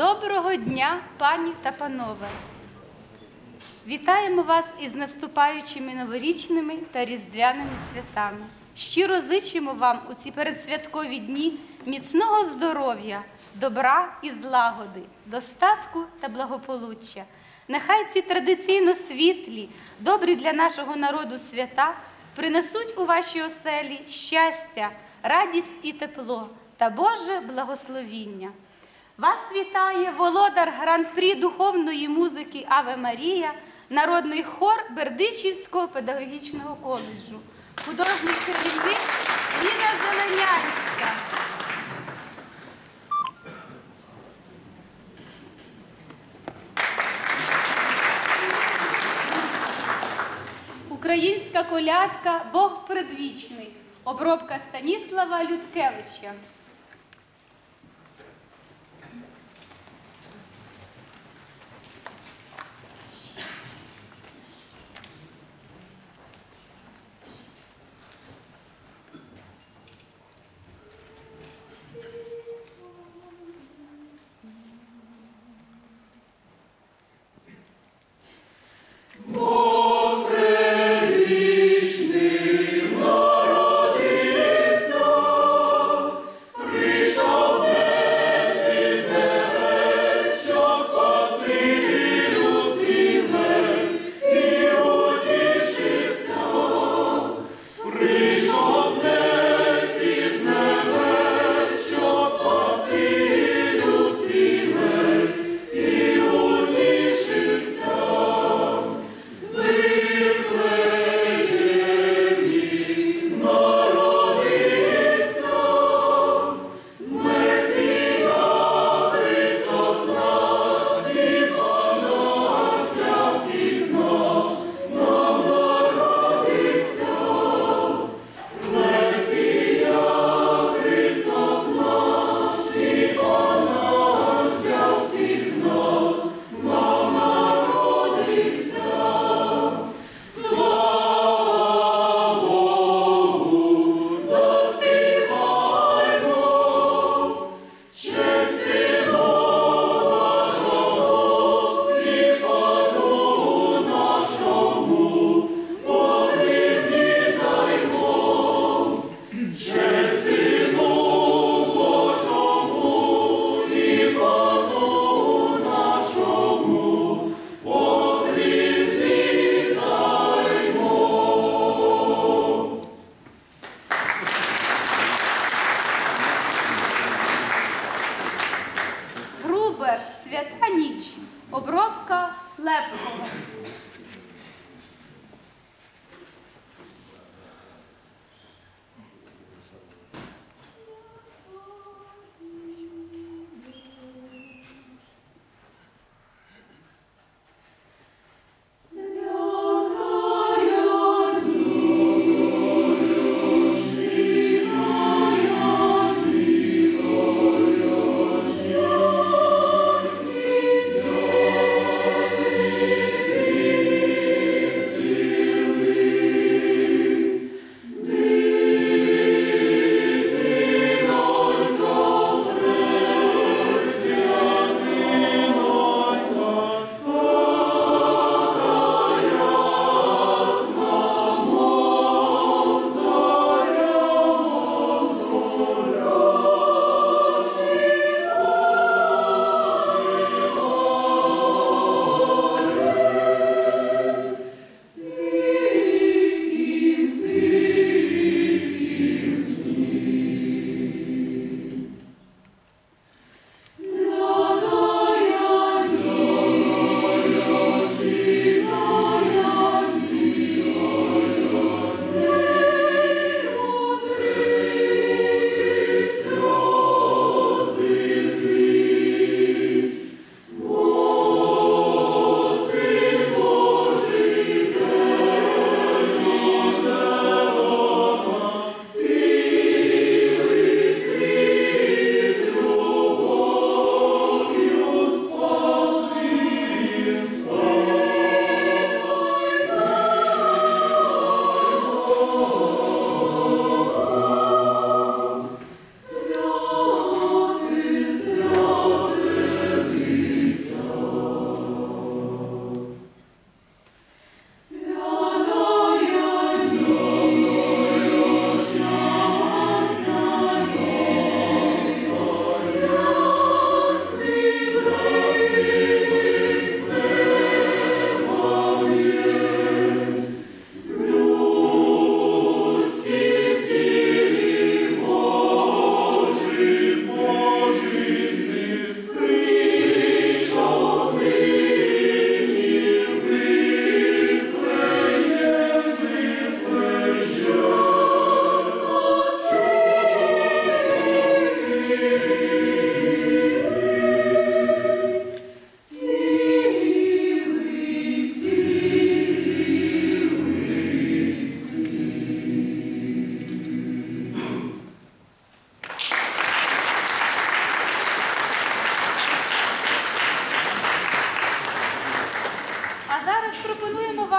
Доброго дня, пані та панове! Вітаємо вас із наступаючими новорічними та різдвяними святами. Щиро зичимо вам у ці передсвяткові дні міцного здоров'я, добра і злагоди, достатку та благополуччя. Нехай ці традиційно світлі, добрі для нашого народу свята принесуть у ваші оселі щастя, радість і тепло та Боже благословіння. Вас вітає володар гран-прі духовної музики Аве Марія, народний хор Бердичівського педагогічного коледжу, художній керівник Ліна Зеленянська. Українська колядка Бог предвічний. Обробка Станіслава Людкевича.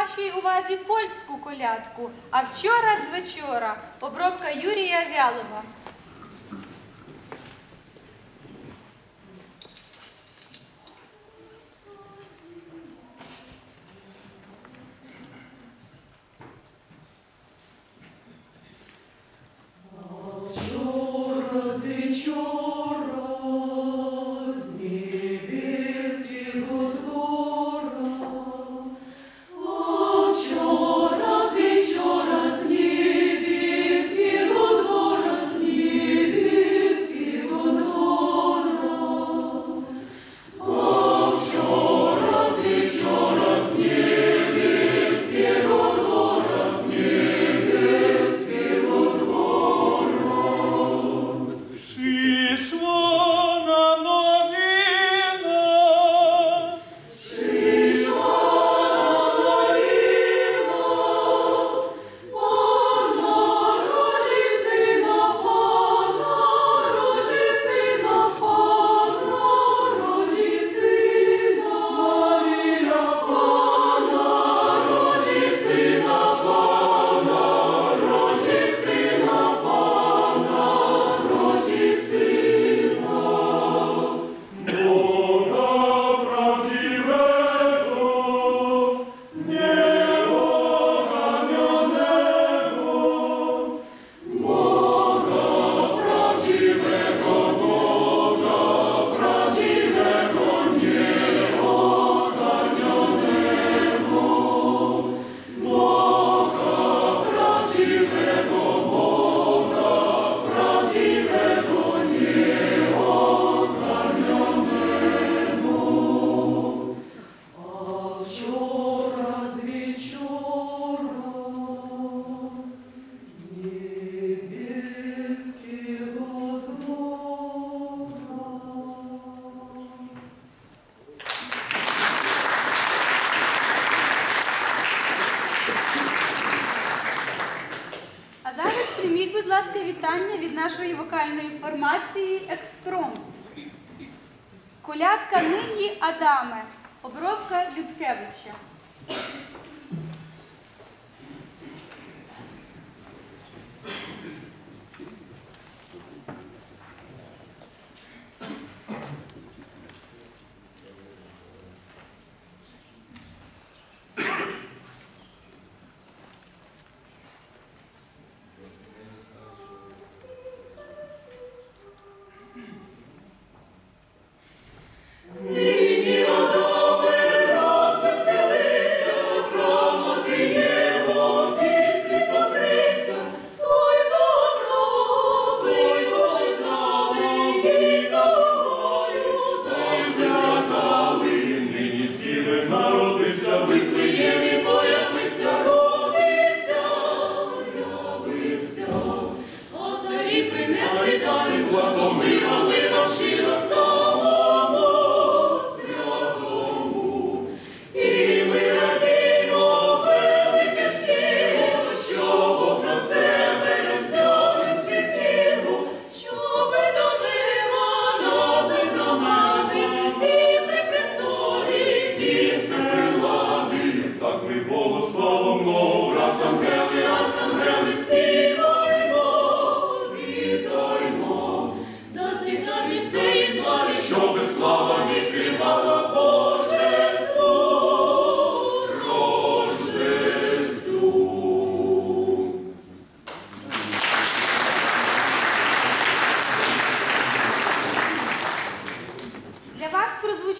Вашій увазі польську колядку, а вчора з вечора обробка Юрія Вялова. Прийміть, будь ласка, вітання від нашої вокальної формації Експромт. Колядка нині Адаме, обробка Людкевича.